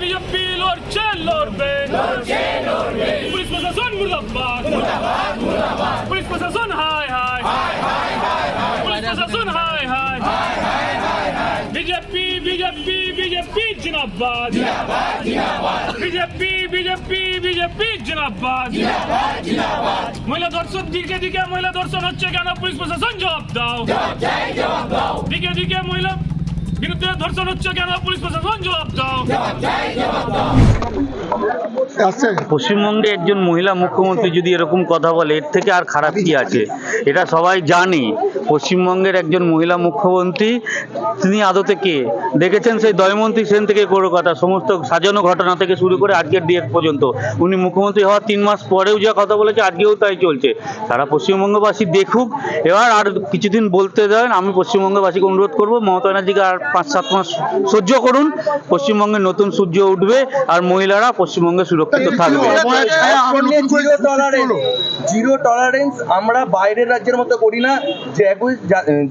BJP লড়ছে লড়বে police প্রশাসন মুর্দাবাদ পুলিশ প্রশাসন হাই হাই পুলিশ প্রশাসন হাই হাই বিজেপি বিজেপি বিজেপি জিনাবাদ বিজেপি বিজেপি বিজেপি জিনাবাদ মহিলা দর্শন দিকে দিকে মহিলা দর্শন হচ্ছে কেন? পুলিশ প্রশাসন জবাব দাও। দিকে দিকে মহিলা বিরুদ্ধে ধর্ষণ হচ্ছে কেন? পুলিশ প্রশাসন জবাব দাও। আসছে পশ্চিমবঙ্গে একজন মহিলা মুখ্যমন্ত্রী যদি এরকম কথা বলে, এর থেকে আর খারাপ কি আছে? এটা সবাই জানে। পশ্চিমবঙ্গের একজন মহিলা মুখ্যমন্ত্রী, তিনি আদতে কে? দেখেছেন সেই দয়মন্ত্রী সেন থেকে কোনো কথা, সমস্ত সাজানো ঘটনা থেকে শুরু করে আজকের দিয়ে পর্যন্ত। উনি মুখ্যমন্ত্রী হওয়ার তিন মাস পরেও যা কথা বলেছে, আজকেও তাই চলছে। সারা পশ্চিমবঙ্গবাসী দেখুক, এবার আর কিছুদিন বলতে দেন, আমি পশ্চিমবঙ্গবাসীকে অনুরোধ করব, মমতা ব্যানার্জিকে আর পাঁচ, সাত মাস সহ্য করুন। পশ্চিমবঙ্গে নতুন সূর্য উঠবে, আর মহিলারা পশ্চিমবঙ্গে সুরক্ষিত থাকবে জিরো টলারেন্স আমরা বাইরের রাজ্যের মতো করি না, যে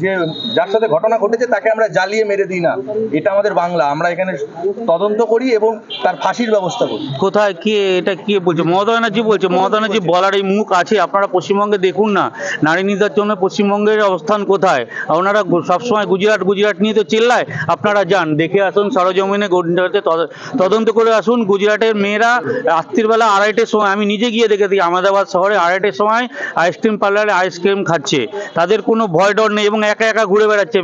যে যার সাথে ঘটনা ঘটেছে তাকে আমরা জ্বালিয়ে মেরে দিই না। এটা আমাদের বাংলা, আমরা এখানে তদন্ত করি এবং তার ফাঁসির ব্যবস্থা করি। কোথায়, কে, এটা কে বলছে? মমতা ব্যানার্জি বলছে মমতা ব্যানার্জি বলার এই মুখ আছে, আপনারা পশ্চিমবঙ্গে দেখুন না। নারী নির্যাতনে পশ্চিমবঙ্গের অবস্থান কোথায়? ওনারা সবসময় গুজরাট গুজরাট নিয়ে তো চেল্লায়, আপনারা যান, দেখে আসুন, সরজমিনে তদন্ত করে আসুন। গুজরাটের মেয়েরা রাত্রির বেলা আড়াইটের সময়, আমি নিজে গিয়ে দেখেছি আহমেদাবাদ শহরে আড়াইটের সময় আইসক্রিম পার্লারে আইসক্রিম খাচ্ছে। তাদের কোনো ভয় ডর নেই এবং একা একা ঘুরে বেড়াচ্ছে।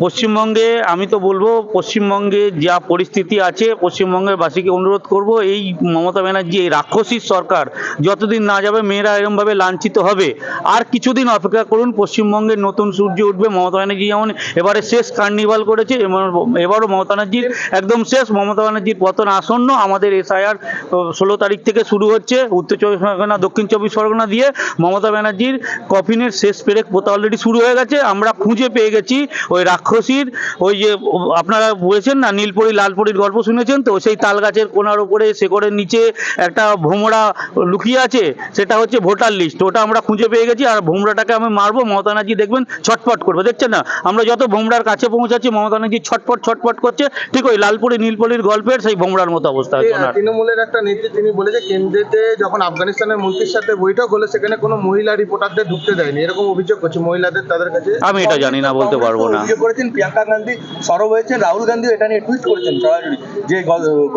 পশ্চিমবঙ্গে, আমি তো বলব, পশ্চিমবঙ্গে যা পরিস্থিতি আছে, পশ্চিমবঙ্গের বাসীকে অনুরোধ করব, এই মমতা ব্যানার্জি, এই রাক্ষসীর সরকার যতদিন না যাবে, মেয়েরা এরমভাবে লাঞ্ছিত হবে। আর কিছুদিন অপেক্ষা করুন পশ্চিমবঙ্গের নতুন সূর্য উঠবে, মমতা ব্যানার্জি যেমন এবারে শেষ কার্নিভাল করেছে এবার- এবারও মমতা ব্যানার্জির একদম শেষ। মমতা ব্যানার্জির পতন আসন্ন, আমাদের এসআইআর ষোলো তারিখ থেকে শুরু হচ্ছে, উত্তর চব্বিশ পরগনা, দক্ষিণ চব্বিশ পরগনা দিয়ে মমতা ব্যানার্জির কফিনের শেষ পেরেক পোতা অলরেডি শুরু হয়ে গেছে। আমরা খুঁজে পেয়ে গেছি ওই রাক্ষসীর ওই যে আপনারা বলেছেন না নীলপরি লালপরির গল্প শুনেছেন তো? সেই তাল গাছের কোনার উপরে শেকড়ের নিচে একটা ভোমরা লুকিয়ে আছে সেটা হচ্ছে ভোটার লিস্ট ওটা আমরা খুঁজে পেয়ে গেছি আর ভোমরাটাকে আমি মারবো মমতা ব্যানার্জি দেখবেন ছটপট করবে। দেখছেন না? আমরা যত ভোমরার কাছে পৌঁছাচ্ছি মমতা ব্যানার্জি ছটপট ছটপট করছে ঠিক ওই লালপুরি নীলপলির গল্পের সেই ভোমরার মতো অবস্থা তৃণমূলের একটা নেত্রী তিনি বলেছে কেন্দ্রেতে যখন আফগানিস্তানের মন্ত্রীর সাথে বৈঠক হলো সেখানে কোনো মহিলা রিপোর্টারদের ঢুকতে দেয়নি। এরকম অভিযোগ করছে মহিলাদের তাদের কাছে। আমি এটা জানি না বলতে পারব না। অভিযোগ করেছেন প্রিয়াঙ্কা গান্ধী সরব হয়েছেন রাহুল গান্ধীও এটা নিয়ে টুইট করেছেন সরাসরি। যে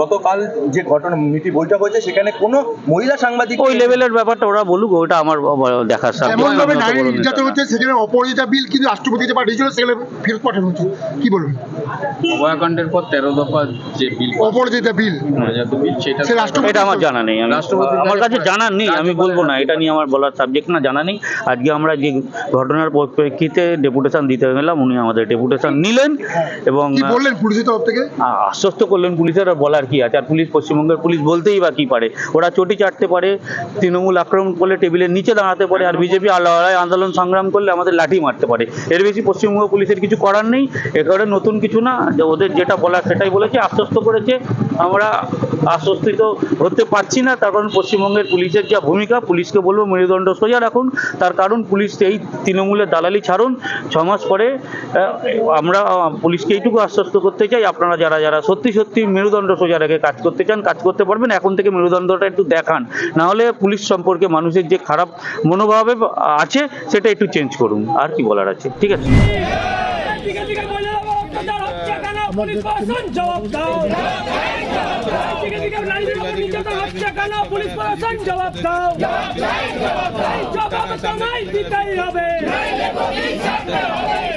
গতকাল যে ঘটনা মিটি বৈঠক হয়েছে সেখানে কোনো মহিলা সাংবাদিক ওই লেভেলের ব্যাপারটা ওরা বলুক ওটা আমার দেখার সাবজেক্ট এমন ভাবে নারী নির্যাতন হচ্ছে সেখানে অপরাজিতা বিল কিন্তু রাষ্ট্রপতি যে পাঠিয়েছিল সেখানে ফেরত পাঠানো হচ্ছে। কি বলবেন? পর তেরো দফা যে বিল অপরাজিতা বিল সেটা এটা আমার জানা নেই আমি রাষ্ট্রপতির আমার কাছে জানা নেই আমি বলব না এটা নিয়ে আমার বলার সাবজেক্ট না জানা নেই। আজকে আমরা যে ঘটনার পরিপ্রেক্ষিতে ডেপুটেশন দিতে গেলাম উনি আমাদের ডেপুটেশন নিলেন এবং বললেন পুলিশের তরফ থেকে? আশ্বস্ত করলেন পুলিশের বলার কি আছে আর পুলিশ পশ্চিমবঙ্গের পুলিশ বলতেই বা কি পারে? ওরা চটি চাটতে পারে তৃণমূল আক্রমণ করলে টেবিলের নিচে দাঁড়াতে পারে আর বিজেপি লড়াই আন্দোলন সংগ্রাম করলে আমাদের লাঠি মারতে পারে। এর বেশি পশ্চিমবঙ্গ পুলিশের কিছু করার নেই একেবারে নতুন কিছু না, যে ওদের যেটা বলা সেটাই বলেছে, আশ্বস্ত করেছে। আমরা আশ্বস্তিত হতে পারছি না, তার কারণ পশ্চিমবঙ্গের পুলিশের যা ভূমিকা, পুলিশকে বলব মেরুদণ্ড সোজা রাখুন। তার কারণ পুলিশ এই তৃণমূলের দালালি ছাড়ুন। ছ মাস পরে আমরা পুলিশকে এইটুকু আশ্বস্ত করতে চাই। আপনারা যারা যারা সত্যি সত্যি মেরুদণ্ড সোজা রেখে কাজ করতে চান, কাজ করতে পারবেন। এখন থেকে মেরুদণ্ডটা একটু দেখান। না হলে পুলিশ সম্পর্কে মানুষের যে খারাপ মনোভাবে আছে, সেটা একটু চেঞ্জ করুন। আর কি বলার আছে? ঠিক আছে দিকে দিকে মহিলারা অত্যাচার হচ্ছে কেন পুলিশ প্রশাসন জবাব দাও নারীদের উপর নির্যাতন হচ্ছে কেন পুলিশ প্রশাসন জবাব দাও জবাব তোমায় দিতেই হবে